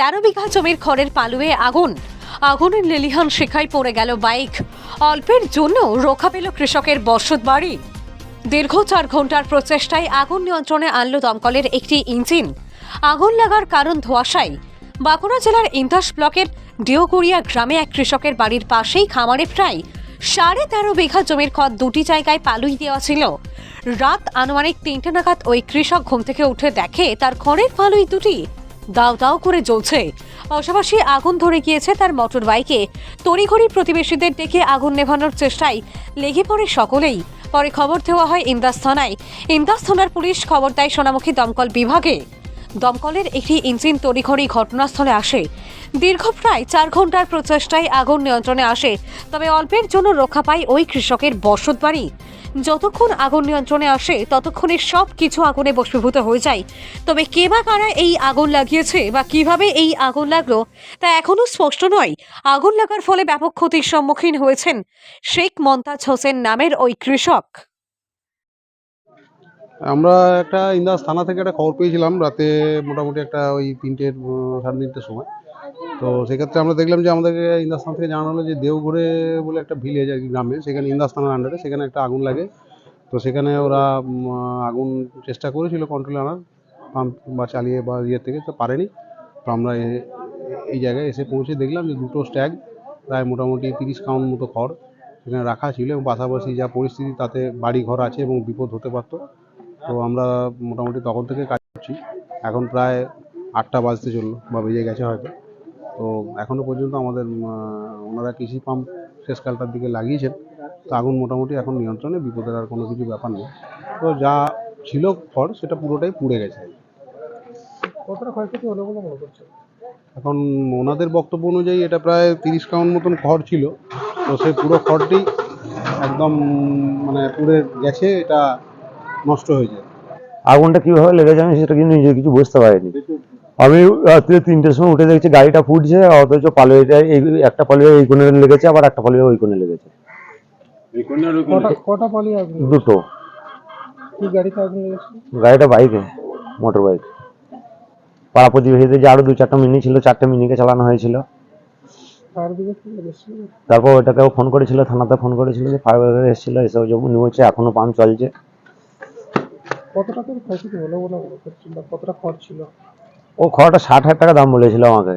তেরো বিঘা জমির খড়ের পালুয়ে আগুন। আগুনের লেলিহান শিখায় পড়ে গেল বাইক। অল্পের জন্য রক্ষা পেল কৃষকের বসত বাড়ি। দীর্ঘ চার ঘণ্টার প্রচেষ্টায় আগুন নিয়ন্ত্রণে আনলো দমকলের একটি ইঞ্জিন। আগুন লাগার কারণ ধোঁয়াশাই বাঁকুড়া জেলার ইন্দাস ব্লকের ডিওকুড়িয়া গ্রামে এক কৃষকের বাড়ির পাশেই খামারে প্রায় সাড়ে তেরো বিঘা জমির খড় দুটি জায়গায় পালুই দেওয়া ছিল। রাত আনুমানিক তিনটে নাগাদ ওই কৃষক ঘুম থেকে উঠে দেখে তার খড়ের পালুই দুটি দাও দাও করে জ্বলছে। পাশাপাশি আগুন ধরে গিয়েছে তার মোটর বাইকে তড়িঘড়ি প্রতিবেশীদের ডেকে আগুন নেভানোর চেষ্টায় লেগে পড়ে সকলেই। পরে খবর দেওয়া হয় ইন্দাস থানায়। ইন্দাস থানার পুলিশ খবর দেয় সোনামুখী দমকল বিভাগে। দমকলের একটি ইঞ্জিন তড়িঘড়ি ঘটনাস্থলে আসে। দীর্ঘ প্রায় চার ঘণ্টার প্রচেষ্টায় আগুন নিয়ন্ত্রণে আসে, তবে অল্পের জন্য রক্ষা পায় ওই কৃষকের বসত বাড়ি। যতক্ষণ আগুন নিয়ন্ত্রণে আসে, ততক্ষণে সব কিছু আগুনে বস্মীভূত হয়ে যায়। তবে কে বা কারা এই আগুন লাগিয়েছে বা কীভাবে এই আগুন লাগল, তা এখনও স্পষ্ট নয়। আগুন লাগার ফলে ব্যাপক ক্ষতির সম্মুখীন হয়েছেন শেখ মন্তাজ হোসেন নামের ওই কৃষক। আমরা একটা ইন্দাস থানা থেকে একটা খবর পেয়েছিলাম রাতে মোটামুটি একটা ওই তিনটের সাড়ে তিনটের সময়। তো সেক্ষেত্রে আমরা দেখলাম যে আমাদেরকে ইন্দাস থানা থেকে জানানো হলো যে দেওঘরে বলে একটা ভিলেজ আর কি গ্রামে, সেখানে ইন্দাস থানার আন্ডারে সেখানে একটা আগুন লাগে। তো সেখানে ওরা আগুন চেষ্টা করেছিল কন্ট্রোল আনার পাম্প বা চালিয়ে বা ইয়ে থেকে, তো পারেনি। তো আমরা এই জায়গায় এসে পৌঁছে দেখলাম যে দুটো স্ট্যাগ প্রায় মোটামুটি তিরিশ কাউন্ট মতো খড় সেখানে রাখা ছিল এবং পাশাপাশি যা পরিস্থিতি তাতে বাড়ি ঘর আছে এবং বিপদ হতে পারতো। তো আমরা মোটামুটি তখন থেকে কাজ করছি। এখন প্রায় আটটা বাজতে চলল বা বেজে গেছে হয়তো। তো এখনও পর্যন্ত আমাদের ওনারা কৃষি পাম্প শেষকালটার দিকে লাগিয়েছেন। তো আগুন মোটামুটি এখন নিয়ন্ত্রণে বিপদের আর কোনো কিছু ব্যাপার নেই। তো যা ছিল খড় সেটা পুরোটাই পুড়ে গেছে। কতটা ক্ষয়ক্ষতি হলো বলে মনে করছেন? এখন ওনাদের বক্তব্য অনুযায়ী এটা প্রায় তিরিশ কাউন্ট মতন খড় ছিল। তো সেই পুরো খড়টি একদম মানে পুড়ে গেছে। এটা নষ্ট হয়ে যায়। আগুনটা কীভাবে লেগেছে আমি সেটা কিন্তু নিজে কিছু বুঝতে পারিনি। আমি রাত্রে তিনটের সময় উঠে দেখছি গাড়িটা ফুটছে অথচ পালুইটা এই একটা পালুয়ে এই কোণে লেগেছে আবার একটা পালুয়ে ওই কোণে লেগেছে। কটা? দুটো। কি গাড়িতে আগুন লেগেছে? গাড়িটা বাইকে মোটর বাইক পাড়া প্রতিবেশীদের যে আরও দু চারটা মিনি ছিল চারটে মিনিকে চালানো হয়েছিল। তারপর ওটাকেও ফোন করেছিল থানাতে ফোন করেছিল যে ফায়ার ব্রিগেড এসেছিল এসেও যেমন নিয়েছে এখনও পাম্প চলছে। কত টাকার ক্ষয়ক্ষতি হলো বলে মনে করছেন বা কতটা খরচ ছিল? ও খড়টা ষাট হাজার টাকা দাম বলেছিল আমাকে।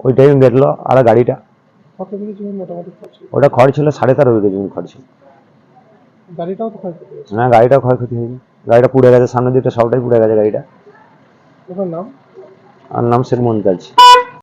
ওই টাইম দেখল আর গাড়িটা। কত বিঘে জমি মোটামুটি খরচ ছিল ওটা খড় ছিল সাড়ে তেরো বিঘে জমি খড় ছিল গাড়িটাও তো ক্ষয়ক্ষতি হয়েছে? না গাড়িটা ক্ষয়ক্ষতি হয়নি গাড়িটা পুড়ে গেছে সামনের দিকটা সবটাই পুড়ে গেছে গাড়িটা। ওটার নাম? আর নাম শেখ মন্তাজ